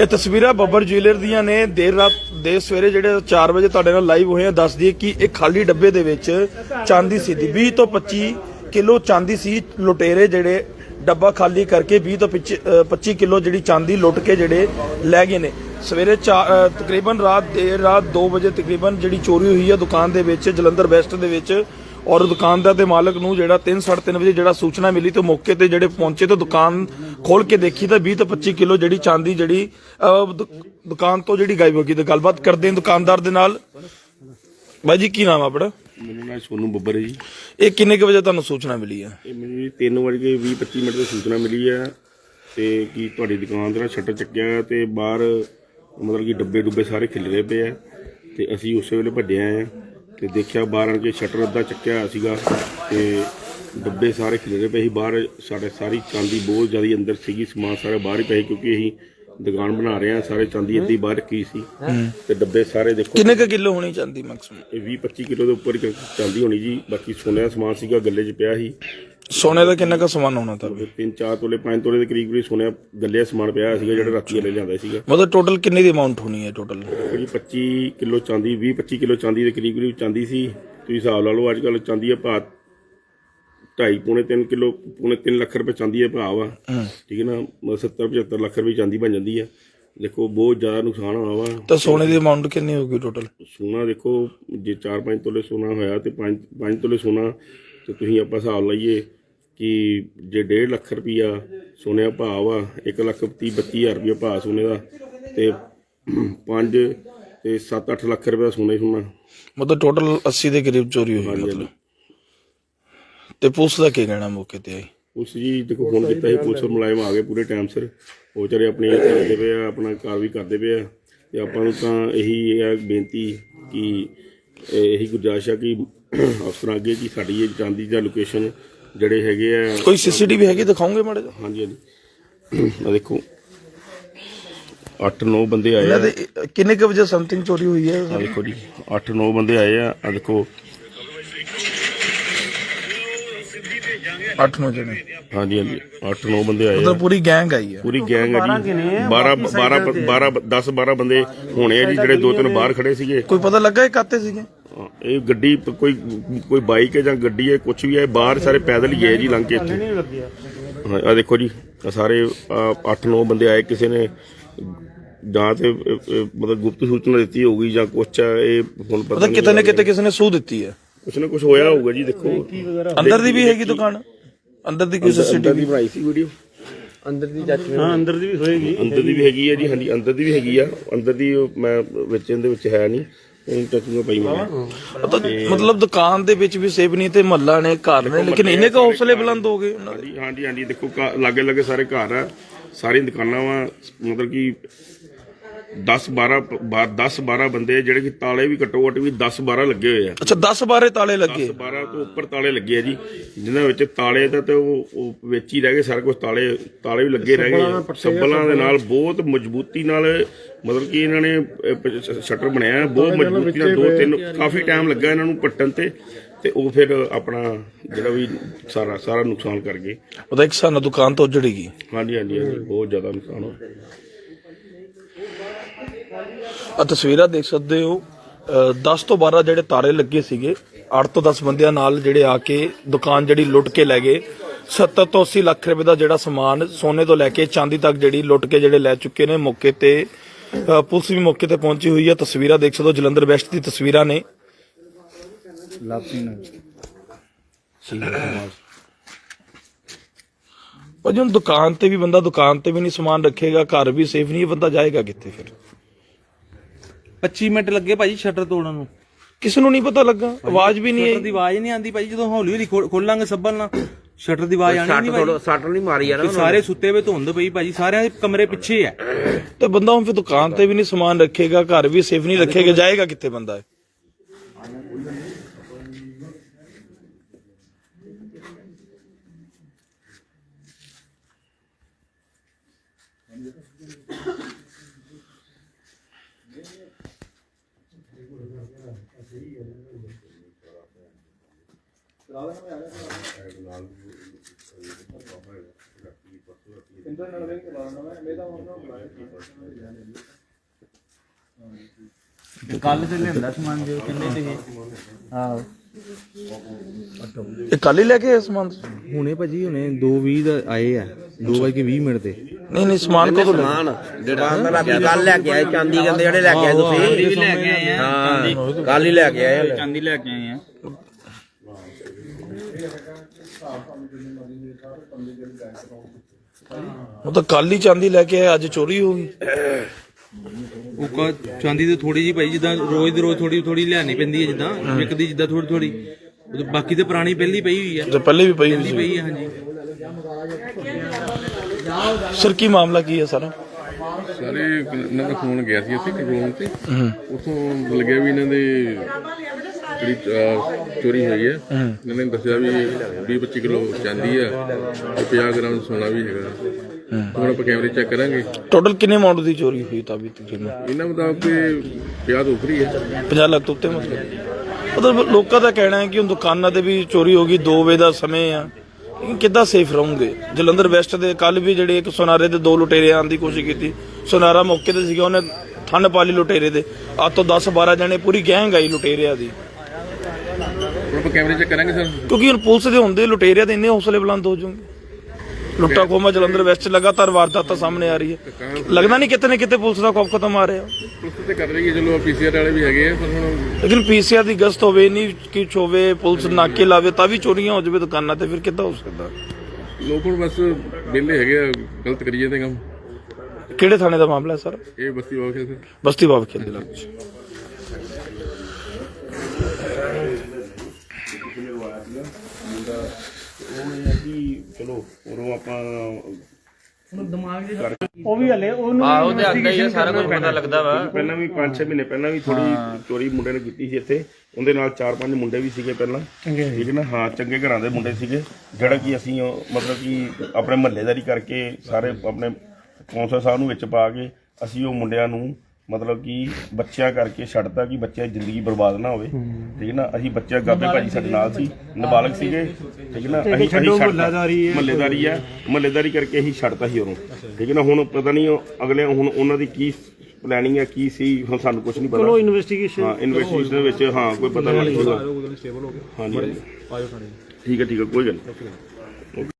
ਇਹ ਤਸਵੀਰਾਂ ਬੱਬਰ ਜੁਐਲਰ ਦੀਆਂ ਨੇ। ਦੇਰ ਰਾਤ ਦੇ ਸਵੇਰੇ ਜਿਹੜੇ 4 ਵਜੇ ਤੁਹਾਡੇ ਨਾਲ ਲਾਈਵ ਹੋਏ ਆ ਦੱਸਦੀ ਹੈ ਕਿ ਇਹ ਖਾਲੀ ਡੱਬੇ ਦੇ ਵਿੱਚ ਚਾਂਦੀ ਸੀ ਦੀ 20 ਤੋਂ 25 ਕਿਲੋ ਚਾਂਦੀ ਸੀ ਲੁਟੇਰੇ ਜਿਹੜੇ ਡੱਬਾ ਖਾਲੀ ਕਰਕੇ 20 ਤੋਂ ਪਿੱਛੇ, ਅ, 25 ਕਿਲੋ ਜਿਹੜੀ ਚਾਂਦੀ ਲੁੱਟ ਕੇ ਜਿਹੜੇ ਲੈ ਗਏ ਨੇ। ਸਵੇਰੇ ਚਾ- ਤਕਰੀਬਨ ਰਾਤ ਦੇਰ ਰਾਤ 2 ਵਜੇ ਤਕਰੀਬਨ ਜਿਹੜੀ ਚੋਰੀ ਹੋਈ ਹੈ ਦੁਕਾਨ ਦੇ ਵਿੱਚ ਜਲੰਧਰ ਵੈਸਟ ਦੇ ਵਿੱਚ ਔਰ ਦੁਕਾਨਦਾਰ ਦੇ ਮਾਲਕ ਨੂੰ ਜਿਹੜਾ 3:30 ਵਜੇ ਜਿਹੜਾ ਸੂਚਨਾ ਮਿਲੀ ਤੇ ਮੌਕੇ ਤੇ ਜਿਹੜੇ ਪਹੁੰਚੇ ਤੇ ਦੁਕਾਨ ਖੋਲ ਕੇ ਦੇਖੀ ਤਾਂ 20 ਤੋਂ 25 ਕਿਲੋ ਜਿਹੜੀ ਚਾਂਦੀ ਜਿਹੜੀ ਦੁਕਾਨ ਤੋਂ ਜਿਹੜੀ ਗਾਇਬ ਹੋ ਗਈ ਤੇ ਗੱਲਬਾਤ ਕਰਦੇ ਹਾਂ ਦੁਕਾਨਦਾਰ ਦੇ ਨਾਲ। ਬਾਈ ਜੀ ਕੀ ਨਾਮ ਆ ਆਪਣਾ? ਮੈਨੂੰ ਨਾ ਸੋਨੂ ਬੱਬਰ ਹੈ ਜੀ। ਇਹ ਕਿੰਨੇ ਕੁ ਵਜੇ ਤੁਹਾਨੂੰ ਸੂਚਨਾ ਮਿਲੀ ਹੈ ਇਹ ਮੈਨੂੰ ਜੀ 3 ਵਜੇ 20 25 ਮਿੰਟ ਦੀ ਸੂਚਨਾ ਮਿਲੀ ਹੈ ਤੇ ਕੀ ਤੁਹਾਡੀ ਦੁਕਾਨ ਦਾ ਸ਼ਟਰ ਚੱਕਿਆ ਤੇ ਬਾਹਰ ਮਤਲਬ ਕਿ ਡੱਬੇ ਡੁੱਬੇ ਸਾਰੇ ਖਿਲਰੇ ਪਏ ਆ ਤੇ ਅਸੀਂ ਉਸੇ ਵੇਲੇ ਭੱਜੇ ਆਏ ਆ। ਤੇ ਦੇਖਿਆ ਬਾਹਰ ਕੇ ਸ਼ਟਰ ਅੱਧਾ ਚੱਕਿਆ ਹੋਇਆ ਸੀਗਾ ਤੇ ਡੱਬੇ ਸਾਰੇ ਖਿਲਰੇ ਪਏ ਸੀ। ਬਾਹਰ ਸਾਡੇ ਸਾਰੀ ਚਾਂਦੀ ਬਹੁਤ ਜ਼ਿਆਦਾ ਅੰਦਰ ਸੀਗੀ ਸਮਾਨ ਸਾਰਾ ਬਾਹਰ ਹੀ ਪਿਆ ਸੀ ਕਿਉਂਕਿ ਅਸੀਂ ਦੁਕਾਨ ਬਣਾ ਰਹੇ ਆ ਸਾਰੇ ਚਾਂਦੀ ਅੱਧੀ ਬਾਹਰ ਰੱਖੀ ਸੀ ਤੇ ਡੱਬੇ ਸਾਰੇ ਦੇਖੋ ਕਿੰਨੇ ਕੁ ਕਿਲੋ ਹੋਣੀ ਚਾਂਦੀ ਮੈਕਸਿਮਮ ਇਹ 20 25 ਕਿਲੋ ਦੇ ਉੱਪਰ ਚਾਂਦੀ ਹੋਣੀ ਜੀ ਬਾਕੀ ਸੋਨੇ ਦਾ ਸਮਾਨ ਸੀਗਾ ਗੱਲੇ 'ਚ ਪਿਆ ਸੀ। ਸੋਨੇ ਦਾ ਕਿੰਨਾ ਕੁ ਸਮਾਨ ਹੋਣਾ ਤਾਂ? ਤੇ ਤਿੰਨ ਚਾਰ ਤੋਲੇ ਪੰਜ ਤੋਲੇ ਦੇ ਕਰੀਬ ਕਰੀਬ ਸੋਨਾ ਗੱਲਿਆ ਸਮਾਨ ਪਿਆ ਸੀਗਾ ਜਿਹੜਾ ਰਾਤੀ ਵਾਲੇ ਲਿਆਂਦਾ ਸੀਗਾ। ਮਤਲਬ ਟੋਟਲ ਕਿੰਨੀ ਦੀ ਅਮਾਉਂਟ ਹੋਣੀ ਹੈ ਟੋਟਲ ਕੋਈ 25 ਕਿਲੋ ਚਾਂਦੀ 20 25 ਕਿਲੋ ਚਾਂਦੀ ਦੇ ਕਰੀਬ ਕਰੀਬ ਚਾਂਦੀ ਸੀ। ਤੁਸੀਂ ਹਿਸਾਬ ਲਾ ਲਓ ਅੱਜ ਕੱਲ ਚਾਂਦੀ ਦਾ ਭਾਅ 2.5 ਪੌਣੇ 3 ਕਿਲੋ ਪੌਣੇ 3 ਲੱਖ ਰੁਪਏ ਚਾਂਦੀ ਦਾ ਭਾਅ ਵਾ। ਠੀਕ ਹੈ ਨਾ? 70 75 ਲੱਖ ਰੁਪਏ ਚਾਂਦੀ ਬਣ ਜਾਂਦੀ ਆ। ਦੇਖੋ ਬਹੁਤ ਜ਼ਿਆਦਾ ਨੁਕਸਾਨ ਹੋਣਾ ਵਾ। ਤਾਂ ਸੋਨੇ ਦੀ ਅਮਾਉਂਟ ਕਿੰਨੀ ਹੋਊਗੀ ਟੋਟਲ ਸੋਨਾ ਦੇਖੋ ਜੇ 4-5 ਤੋਲੇ ਸੋਨਾ ਹੋਇਆ ਤੇ 5 5 ਤੋਲੇ ਸੋਨਾ ਤੇ ਤੁਸੀਂ ਆਪਾਂ ਹਿਸਾਬ ਲਾਈਏ ਕਿ ਜੇ 1.5 ਲੱਖ ਰੁਪਈਆ ਸੋਨੇ ਦਾ ਭਾਅ ਵਾ 1 ਲੱਖ 30 32000 ਰੁਪਈਆ ਭਾਅ ਸੋਨੇ ਦਾ ਤੇ 5 ਤੇ 7-8 ਲੱਖ ਰੁਪਏ ਸੋਨਾ ਹੀ ਸੋਨਾ ਮਤਲਬ ਟੋਟਲ 80 ਦੇ ਕਰੀਬ ਚੋਰੀ ਹੋਈ ਹਾਂਜੀ, ਮਤਲਬ। ਤੇ ਪੁਲਿਸ ਦਾ ਕੀ ਕਹਿਣਾ ਮੌਕੇ ਤੇ ਆਈ? ਉਸ ਜੀ ਦੇਖੋ ਫੋਨ ਕੀਤਾ ਸੀ ਪੁਲਿਸ ਮੁਲਾਜ਼ਮ ਆ ਗਏ ਪੂਰੇ ਟਾਈਮ ਸਿਰ। ਉਹ ਵਿਚਾਰੇ ਆਪਣੀ ਕਰਦੇ ਪਏ ਆ ਆਪਣਾ ਕਾਰਵਾਈ ਕਰਦੇ ਪਏ ਆ। ਤੇ ਆਪਾਂ ਨੂੰ ਤਾਂ ਇਹੀ ਹੈ ਬੇਨਤੀ ਕਿ ਇਹ- ਇਹੀ ਗੁਜਾਰਿਸ਼ ਆ ਕਿ ਅਫਸਰਾਂ ਅੱਗੇ ਕਿ ਸਾਡੀ ਇਹ ਚਾਂਦੀ ਦਾ ਲੋਕੇਸ਼ਨ ਜਿਹੜੇ ਹੈਗੇ ਆ। ਕੋਈ ਸੀਸੀਟੀਵੀ ਹੈਗੀ ਦਿਖਾਓਗੇ ਮਾੜੇ ਜਿਹਾ? ਹਾਂਜੀ ਹਾਂਜੀ। ਆ ਦੇਖੋ 8-9 ਬੰਦੇ ਆਏ ਆ। ਇਹਨਾਂ ਦੇ ਕਿੰਨੇ ਕੁ ਵਜੇ ਸਮਥਿੰਗ ਚੋਰੀ ਹੋਈ ਹੈ ਆ ਦੇਖੋ ਜੀ 8-9 ਬੰਦੇ ਆਏ ਆ। ਆ ਦੇਖੋ। 8-9 ਜਣੇ। ਹਾਂਜੀ ਹਾਂਜੀ। 8-9 ਬੰਦੇ ਆਏ ਆ। ਮਤਲਬ ਪੂਰੀ ਗੈਂਗ ਆਈ ਹੈ ਪੂਰੀ ਗੈਂਗ ਹੈ ਜੀ 12 12 12 10 12 ਬੰਦੇ ਹੋਣੇ ਆ ਜੀ ਜਿਹੜੇ ਦੋ ਤਿੰਨ ਬਾਹਰ ਖੜੇ ਸੀਗੇ। ਕੋਈ ਪਤਾ ਲੱਗਾ ਇਹ ਕਾਤੇ ਸੀਗੇ? ਇਹ ਗੱਡੀ ਪ- ਕੋਈ ਕੋਈ ਬਾਈਕ ਹੈ ਜਾਂ ਗੱਡੀ ਹੈ ਕੁਝ ਵੀ ਹੈ ਬਾਹਰ ਸਾਰੇ ਪੈਦਲ ਹੀ ਗਏ ਜੀ ਲੰਘ ਕੇ ਇੱਥੇ। ਆ। ਦੇਖੋ ਜੀ ਆਹ ਸਾਰੇ 8-9 ਬੰਦੇ ਆਏ ਕਿਸੇ ਨੇ ਜਾਂ ਤੇ ਮਤਲਬ ਗੁਪਤ ਸੂਚਨਾ ਦਿੱਤੀ ਹੋਊਗੀ ਜਾਂ ਕੁਛ ਹੈ ਇਹ ਹੁਣ ਪਤਾ ਮਤਲਬ ਕਿਤੇ ਨਾ ਕਿਤੇ ਕਿਸੇ ਨੇ ਸੂਹ ਦਿੱਤੀ ਹੈ। ਕੁਛ ਨਾ ਕੁਛ ਹੋਇਆ ਹੋਊਗਾ ਜੀ ਦੇਖੋ। ਅੰਦਰ ਦੀ ਵੀ ਹੈਗੀ ਦੁਕਾਨ? ਅੰਦਰ ਦੀ ਕੋਈ ਅੰਦਰ ਸੀਸੀਟੀਵੀ ਦੀ ਬਣਾਈ ਸੀ ਵੀਡੀਓ। ਅੰਦਰ ਦੀ ਚਾਚੀ ਹਾਂ ਅੰਦਰ ਦੀ ਵੀ ਹੋਏਗੀ। ਅੰਦਰ ਦੀ ਵੀ ਹੈਗੀ ਹੈ ਜੀ ਹਾਂਜੀ ਅੰਦਰ ਦੀ ਵੀ ਹੈਗੀ ਆ। ਅੰਦਰ ਦੀ ਉਹ ਮੈਂ ਵਿੱਚ ਇਹਦੇ ਵਿੱਚ ਹੈ ਨਹੀਂ। ਇਹ ਟੱਚੂਗਾ ਪਈ ਮੈਂ ਮਤਲਬ ਦੁਕਾਨ ਦੇ ਵਿੱਚ ਵੀ ਸੇਫ ਨਹੀਂ ਤੇ ਮਹੱਲਾ ਨੇ ਘਰ ਨੇ ਲੇਕਿਨ ਇਹਨੇ ਕੋ ਹੌਸਲੇ ਬੁਲੰਦ ਹੋ ਗਏ। ਉਹਨਾਂ ਦੇ ਹਾਂਜੀ ਹਾਂਜੀ ਹਾਂਜੀ ਦੇਖੋ ਲਾਗੇ ਲਾਗੇ ਸਾਰੇ ਘਰ ਆ ਸਾਰੀਆਂ ਦੁਕਾਨਾਂ ਵਾ ਮਤਲਬ ਕਿ 10 12 10 12 ਬੰਦੇ ਆ ਜਿਹੜੇ ਕਿ ਤਾਲੇ ਵੀ ਘੱਟੋ ਘੱਟ ਵੀ 10 12 ਲੱਗੇ ਹੋਏ ਆ। ਅੱਛਾ 10 12 ਤਾਲੇ ਲੱਗੇ। 12 ਤੋਂ ਉੱਪਰ ਤਾਲੇ ਲੱਗੇ ਆ ਜੀ। ਜਿਨ੍ਹਾਂ ਵਿੱਚ ਤਾਲੇ ਤਾਂ ਤੇ ਉਹ ਉਹ ਵਿੱਚ ਹੀ ਰਹਿ ਗਏ ਸਾਰਾ ਕੁਝ ਤਾਲੇ ਤਾਲੇ ਵੀ ਲੱਗੇ ਰਹਿ ਗਏ ਸੱਬਲਾਂ ਦੇ ਨਾਲ ਬਹੁਤ ਮਜ਼ਬੂਤੀ ਨਾਲ ਮਤਲਬ ਕਿ ਇਹਨਾਂ ਨੇ ਸ਼ਟਰ ਬਣਾਇਆ ਬਹੁਤ ਮਜ਼ਬੂਤੀ ਨਾਲ ਦੋ ਤਿੰਨ ਕਾਫੀ ਟਾਈਮ ਲੱਗਾ ਇਹਨਾਂ ਨੂੰ ਪੱਟਣ ਤੇ। ਤੇ ਉਹ ਫਿਰ ਆਪਣਾ ਜਿਹੜਾ ਵੀ ਸਾਰਾ ਸਾਰਾ ਨੁਕਸਾਨ ਕਰ ਗਏ। ਉਹਦਾ ਇੱਕ ਸਾਨਾ ਦੁਕਾਨ ਤੋਂ ਉਜੜੇਗੀ ਹਾਂਜੀ ਹਾਂਜੀ ਹਾਂਜੀ ਬਹੁਤ ਜ਼ਿਆਦਾ ਨੁਕਸਾਨ ਹੋਇਆ। ਆ ਤਸਵੀਰਾਂ ਦੇਖ ਸਕਦੇ ਹੋ। ਅ, 10 ਤੋਂ 12 ਜਿਹੜੇ ਤਾਰੇ ਲੱਗੇ ਸੀਗੇ 8 ਤੋਂ 10 ਬੰਦਿਆਂ ਨਾਲ ਜਿਹੜੇ ਆ ਕੇ ਦੁਕਾਨ ਜਿਹੜੀ ਲੁੱਟ ਕੇ ਲੈ ਗਏ। 70 ਤੋਂ 80 ਲੱਖ ਰੁਪਏ ਦਾ ਜਿਹੜਾ ਸਮਾਨ ਸੋਨੇ ਤੋਂ ਲੈ ਕੇ ਚਾਂਦੀ ਤੱਕ ਜਿਹੜੀ ਲੁੱਟ ਕੇ ਜਿਹੜੇ ਲੈ ਚੁੱਕੇ ਨੇ ਮੌਕੇ ਤੇ ਪੁਲਿਸ ਵੀ ਮੌਕੇ ਤੇ ਪਹੁੰਚੀ ਹੋਈ ਹੈ। ਤਸਵੀਰਾਂ ਦੇਖ ਸਕਦੇ ਹੋ ਜਲੰਧਰ ਵੈਸਟ ਦੀ ਤਸਵੀਰਾਂ ਨੇ। ਪਰ ਜਦੋਂ ਦੁਕਾਨ ਤੇ ਵੀ ਬੰਦਾ ਦੁਕਾਨ ਤੇ ਵੀ ਨਹੀਂ ਸਮਾਨ ਰੱਖੇਗਾ ਘਰ ਵੀ ਸੇਫ ਨਹੀਂ ਇਹ ਬੰਦਾ ਜਾਏਗਾ ਕਿੱਥੇ ਫਿਰ? 25 ਮਿੰਟ ਲੱਗੇ ਭਾਜੀ ਸ਼ਟਰ ਤੋੜਨ ਨੂੰ। ਕਿਸੇ ਨੂੰ ਨਹੀਂ ਪਤਾ ਲੱਗਾ? ਆਵਾਜ਼ ਵੀ ਨਹੀਂ ਸ਼ਟਰ ਆਈ। ਦੀ ਆਵਾਜ਼ ਨਹੀਂ ਆਂਦੀ ਭਾਜੀ ਜਦੋਂ ਹੌਲੀ ਹੌਲੀ ਖੋਲ- ਖੋਲਾਂਗੇ ਸੱਬਲ ਨਾਲ ਸ਼ਟਰ ਦੀ ਆਵਾਜ਼ ਆਣੀ ਨਹੀਂ ਭਾਜੀ। ਸੱਟ ਨਹੀਂ ਮਾਰੀ ਯਾਰ ਤੇ ਸਾਰੇ ਸੁੱਤੇ ਵੇ ਧੁੰਦ ਪਈ ਭਾਜੀ ਸਾਰਿਆਂ ਦੇ ਕਮਰੇ ਪਿੱਛੇ ਆ। ਤੇ ਬੰਦਾ ਹੁਣ ਫਿਰ ਦੁਕਾਨ ਤੇ ਵੀ ਨਹੀਂ ਸਮਾਨ ਰੱਖੇਗਾ ਘਰ ਵੀ ਸੇਫ ਨਹੀਂ ਰੱਖੇਗਾ ਜਾਏਗਾ ਕਿੱਥੇ ਬੰਦਾ ਇਹ? ਕਰਾ ਦਾਂਗੇ ਮੈਂ ਆ ਗਿਆ ਨਾਲ ਪਾਪਾ ਰੱਖੀ ਪਰਸੋਂ ਰੱਖੀ ਇੰਦਰ ਨਾਲ ਵੇਖ ਕੇ ਲਾਣਾ ਮੈਂ ਮੇਰਾ ਹੁਣ ਨਾ ਬੁਲਾਇਆ ਕੀ ਪਰਸੋਂ ਲੈ ਜਾਣੇ ਜੀ ਕੱਲ ਤੇ ਲੈਂਦਾ ਸਮਾਨ ਜੋ ਕਹਿੰਦੇ ਤੁਸੀਂ ਆਹੋ। ਇਹ ਕੱਲ ਹੀ ਲੈ ਕੇ ਆਏ ਸਮਾਨ ਤੁਸੀਂ? ਹੁਣੇ ਭਾਜੀ ਹੁਣੇ 2:20 ਦਾ ਆਏ ਆ। 2:20 ਮਿੰਟ ਤੇ। ਨਹੀਂ ਨਹੀਂ ਸਮਾਨ ਕਦੋਂ ਲਿਆ ਸਮਾਨ ਜਿਹੜਾ ਮੈਂ ਕੱਲ ਲੈ ਕੇ ਆਏ ਚਾਂਦੀ ਕਹਿੰਦੇ ਜਿਹੜੇ ਲੈ ਕੇ ਆਏ ਤੁਸੀਂ। ਹਾਂ ਕੱਲ ਹੀ ਲੈ ਕੇ ਆਏ ਚਾਂਦੀ ਲੈ ਕੇ ਆਏ ਆ। ਉਹ ਤਾਂ ਕੱਲ ਹੀ ਚਾਂਦੀ ਲੈ ਕੇ ਆਏ ਅੱਜ ਚੋਰੀ ਹੋ ਗਈ। ਉਹ ਕਾ ਚਾਂਦੀ ਤੇ ਥੋੜੀ ਜੀ ਭਾਈ ਜਿੱਦਾਂ ਰੋਜ਼ ਦੀ ਰੋਜ਼ ਥੋੜੀ ਥੋੜੀ ਲਿਆਣੀ ਪੈਂਦੀ ਹੈ ਜਿੱਦਾਂ ਵਿਕਦੀ ਜਿੱਦਾਂ ਥੋੜੀ ਥੋੜੀ ਬਾਕੀ ਤੇ ਪੁਰਾਣੀ ਪਹਿਲੀ ਪਈ ਹੋਈ ਤੇ ਪਹਿਲੇ ਵੀ ਪਈ ਹੋਈ ਪਹਿਲੀ ਸੀ। ਪਈ ਹੈ ਹਾਂਜੀ। ਸਰ ਕੀ ਮਾਮਲਾ ਕੀ ਹੈ ਸਾਰਾ? ਸਾਰੇ ਇਹਨਾਂ ਦਾ ਫੋਨ ਗਿਆ ਸੀ ਇੱਥੇ ਕੰਟਰੋਲ ਤੇ। ਉਥੋਂ ਲੱਗਿਆ ਵੀ ਇਹਨਾਂ ਦੇ ਜਿਹੜੀ ਅਹ, ਚੋਰੀ ਹੋਈ ਹੈ ਇਹਨਾਂ ਨੇ ਦੱਸਿਆ ਵੀ 20 25 ਕਿਲੋ ਚਾਂਦੀ ਤੇ 50 ਗ੍ਰਾਮ ਸੋਨਾ ਵੀ ਹੈਗਾ। ਹੁਣ ਆਪਾਂ ਕੈਮਰੇ ਚੈੱਕ ਕਰਾਂਗੇ। ਟੋਟਲ ਕਿੰਨੇ ਅਮਾਉਂਟ ਦੀ ਚੋਰੀ ਹੋਈ ਤਾਂ ਵੀ ਤਕਰੀਬਨ? ਇਹਨਾਂ ਮੁਤਾਬਕ ਤੇ 50 ਤੋਂ ਉੱਪਰ ਹੀ ਹੈ। 50 ਲੱਖ ਤੋਂ ਉੱਤੇ ਮਤਲਬ? ਮਤਲਬ ਲੋਕਾਂ ਦਾ ਕਹਿਣਾ ਹੈ ਕਿ ਹੁਣ ਦੁਕਾਨਾਂ ਤੇ ਵੀ ਚੋਰੀ ਹੋ ਗਈ 2 ਵਜੇ ਦਾ ਸਮੇਂ ਆ। ਲੇਕਿਨ ਕਿੱਦਾਂ ਸੇਫ ਰਹੋਗੇ? ਜਲੰਧਰ ਵੈਸਟ ਦੇ ਕੱਲ ਵੀ ਜਿਹੜੇ ਇੱਕ ਸੁਨਾਰੇ ਦੇ ਦੋ ਲੁਟੇਰੇ ਆਉਣ ਦੀ ਕੋਸ਼ਿਸ਼ ਕੀਤੀ। ਸੁਨਾਰਾ ਮੌਕੇ ਤੇ ਸੀਗਾ ਉਹਨੇ ਠੰਡ ਪਾ ਲਈ ਲੁਟੇਰੇ ਦੇ। ਆ ਤੋਂ 10 12 ਜਣੇ ਪੂਰੀ ਗੈਂਗ ਆਈ ਲੁਟੇਰਿਆਂ ਦੀ। ਆਪਾਂ ਕੈਮਰੇ ਚੈੱਕ ਕਰਾਂਗੇ ਸਰ? ਕਿਉਂਕਿ ਹੁਣ ਪੁਲਿਸ ਦੇ ਹੁੰਦੇ ਲੁਟੇਰਿਆਂ ਦੇ ਇੰਨੇ ਹੌਸਲੇ ਬੁਲੰਦ ਹੋ ਜਾਣਗੇ ਲੁੱਟਾ ਖੋਮਾ ਜਲੰਧਰ ਵੈਸਟ ਲਗਾਤਾਰ ਵਾਰਦਾਤਾਂ ਸਾਹਮਣੇ ਆ ਰਹੀ ਹੈ। ਲੱਗਦਾ ਨਹੀਂ ਕਿਤੇ ਨਾ ਕਿਤੇ ਪੁਲਿਸ ਦਾ ਖੌਫ ਖਤਮ ਆ ਰਿਹਾ। ਪੁਲਿਸ ਤੇ ਕਰ ਰਹੀ ਹੈ ਚਲੋ ਪੀਸੀਆਰ ਵਾਲੇ ਵੀ ਹੈਗੇ ਆ ਪਰ ਹੁਣ ਲੇਕਿਨ ਪੀਸੀਆਰ ਦੀ ਗਸ਼ਤ ਹੋਵੇ ਨਹੀਂ ਕਿ ਹੋਵੇ ਪੁਲਿਸ ਨਾਕੇ ਲਾਵੇ ਤਾਂ ਵੀ ਚੋਰੀਆਂ ਹੋ ਜਾਵੇ ਦੁਕਾਨਾਂ ਤੇ ਫਿਰ ਕਿੱਦਾਂ ਹੋ ਸਕਦਾ? ਲੋਕ ਹੁਣ ਬਸ ਵਿਹਲੇ ਹੈਗੇ ਆ ਗਲਤ ਕਰੀ ਜਾਂਦੇ ਕੰਮ। ਕਿਹੜੇ ਥਾਣੇ ਦਾ ਮਾਮਲਾ ਹੈ ਸਰ? ਇਹ ਬਸਤੀ ਹੈ ਸਰ ਬਸਤੀ ਬਾਬ ਖੇਲ ਦੇ ਵਿੱਚ ਉਹ ਇਹ ਹੈ ਕਿ ਚਲੋ ਉਰੋਂ ਆਪਾਂ ਆਹੋ ਤੇ ਅੱਗੇ ਹੀ ਆ, ਸਾਰਾ ਕੁਝ ਪਤਾ ਲੱਗਦਾ ਵਾ। ਪਹਿਲਾਂ ਵੀ 5-6 ਮਹੀਨੇ ਪਹਿਲਾਂ ਵੀ ਥੋੜੀ ਚੋਰੀ ਮੁੰਡੇ ਨੇ ਕੀਤੀ ਸੀ ਇੱਥੇ। ਉਹਦੇ ਨਾਲ 4-5 ਮੁੰਡੇ ਵੀ ਸੀਗੇ ਪਹਿਲਾਂ। ਠੀਕ ਹੈ ਨਾ? ਹਾਂ ਚੰਗੇ ਘਰਾਂ ਦੇ ਮੁੰਡੇ ਸੀਗੇ। ਜਿਹੜਾ ਕਿ ਅਸੀਂ ਉਹ ਮਤਲਬ ਕਿ ਆਪਣੇ ਮਹੱਲੇਦਾਰੀ ਕਰਕੇ ਸਾਰੇ ਆਪਣੇ ਕੌਂਸਲ ਸਾਹਿਬ ਨੂੰ ਵਿੱਚ ਪਾ ਕੇ ਅਸੀਂ ਉਹ ਮੁੰਡਿਆਂ ਨੂੰ ਮਤਲਬ ਕਿ ਬੱਚਿਆਂ ਕਰਕੇ ਛੱਡਤਾ ਕਿ ਬੱਚਿਆਂ ਦੀ ਜ਼ਿੰਦਗੀ ਬਰਬਾਦ ਨਾ ਹੋਵੇ। ਠੀਕ ਹੈ ਨਾ? ਅਸੀਂ ਬੱਚਿਆਂ ਗਾਬੇ ਭਾਜੀ ਸਾਡੇ ਨਾਲ ਸੀ ਨਾਬਾਲਗ ਸੀਗੇ। ਠੀਕ ਹੈ ਨਾ? ਅਸੀਂ ਅਸੀਂ ਮਹੱਲੇਦਾਰੀ ਮਹੱਲੇਦਾਰੀ ਆ ਮਹੱਲੇਦਾਰੀ ਕਰਕੇ ਅਸੀਂ ਛੱਡਤਾ ਸੀ ਉਹਨੂੰ ਠੀਕ ਹੈ ਨਾ? ਹੁਣ ਪਤਾ ਨਹੀਂ ਉਹ ਅਗਲੇ ਹੁਣ ਉਹਨਾਂ ਦੀ ਕੀ ਪਲੈਨਿੰਗ ਹੈ ਕੀ ਸੀ ਹੁਣ ਸਾਨੂੰ ਕੁਝ ਨਹੀਂ ਪਤਾ। ਚਲੋ ਇਨਵੈਸਟੀਗੇਸ਼ਨ ਹਾਂ ਇਨਵੈਸਟੀਗੇਸ਼ਨ ਦੇ ਵਿੱਚ ਹਾਂ ਕੋਈ ਪਤਾ ਨਹੀਂ। ਹਾਂਜੀ ਹਾਂਜੀ। ਠੀਕ ਹੈ ਠੀਕ ਹੈ ਕੋਈ ਗੱਲ ਨਹੀਂ।